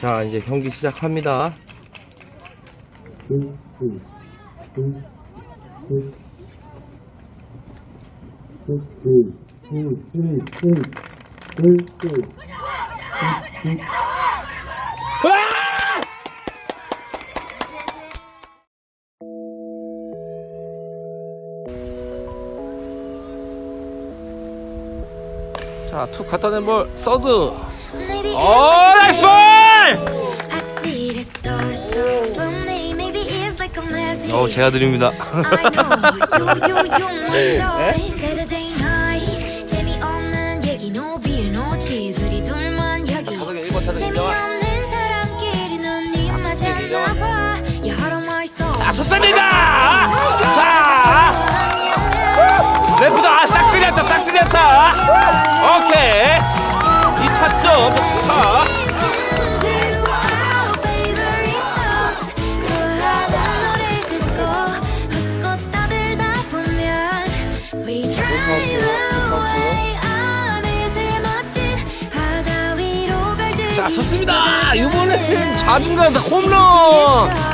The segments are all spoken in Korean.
자, 이제 경기 시작합니다. 자, 툭 갖다 낸 볼, 서드. 어, 나이스 볼! 어, 제가 드립니다. 자, 좋습니다! 한다! 오케이! 이 타점. 자, 좋습니다! 이번엔 자중간 다 홈런!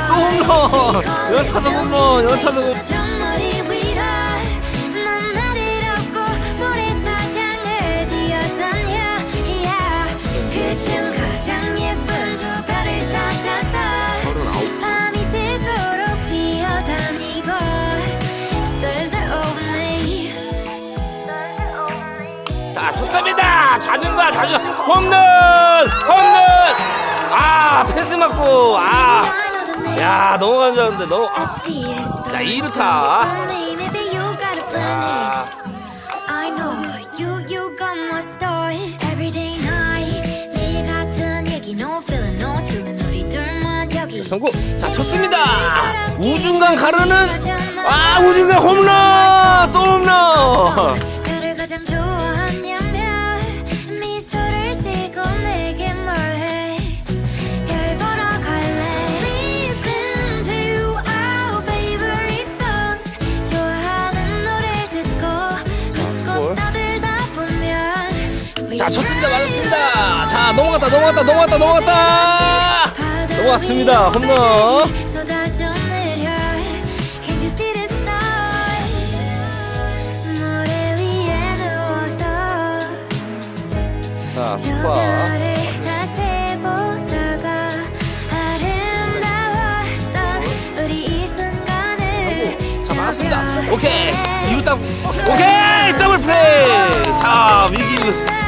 또 홈런! 연타석 홈런, 연타석 홈런. Me 자, 좋습니다! 자중간, 자중, 홈런! 홈런! 아, 패스 맞고, 아. 야, 넘어간 줄 알았는데, 너무, 아. 자, 이루타. 여기. 성공! 자, 쳤습니다! 우중간 가르는, 아, 우중간 홈런! 또 홈런! 자, 쳤습니다! 맞았습니다! 자, 넘어갔다, 넘어갔다, 넘어갔다, 넘어갔다! 넘어갔습니다, 홈런! 자, 맞았습니다. 저녁에 오케이! 이루 딱, 오케이! 더블 플레이! 자, 위기.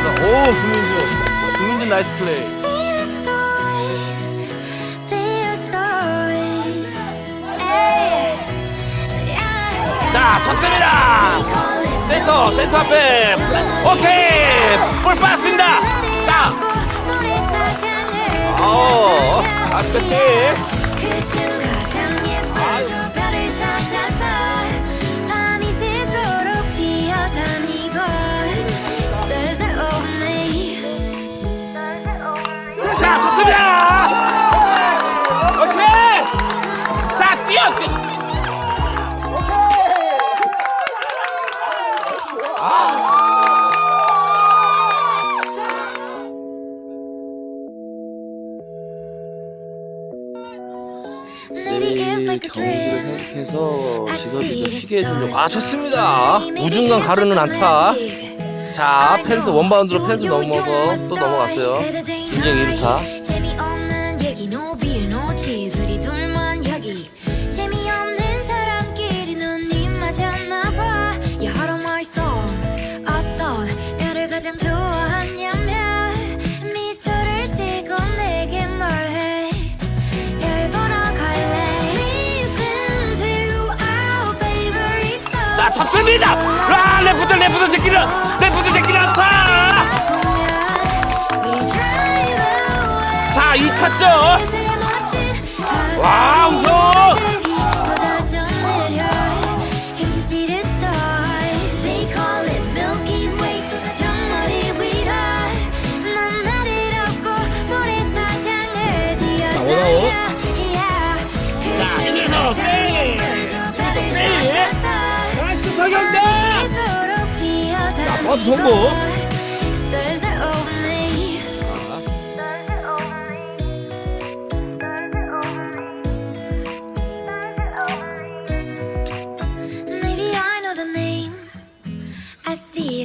오, 김민주. 김민주 나이스 플레이. 자, 쳤습니다! 센터, 센터 앞에. 오케이! 볼 빠졌습니다! 자, 어, 배팅. 내일 like a 경기를 dream 생각해서 지도비 좀 쉬게 해주려고. 아, 좋습니다. 우중간 가르는 안타. 자, 펜스 원바운드로 펜스 넘어서 또 넘어갔어요. 인정 1루타. 재미없는 songs 자, 쳤습니다! 아, 레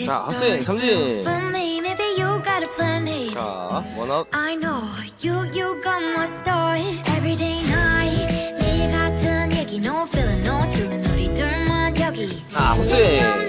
자, 학생 상진. 자, 원업. I know you you got my story every day night. 네 같은 얘기 no feeling no 우리 둘만 여기. 아, 학생.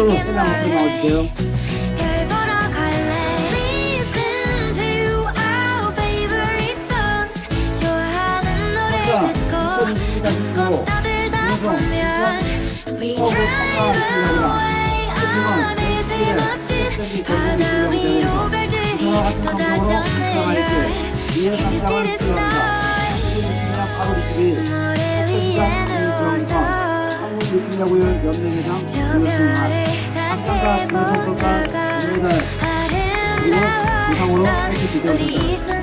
띠고 내게 말해. 별 보러 갈래 Listen to our favorite songs 좋아하는 노래 듣고 듣고 떠들다 보면 We drive away 어느새 멋진 바 다 위로 별들이 쏟아져 내려 You see the stars 모래 위에 누워서 한국육군야구연 연맹회장 저 별을 다. 세보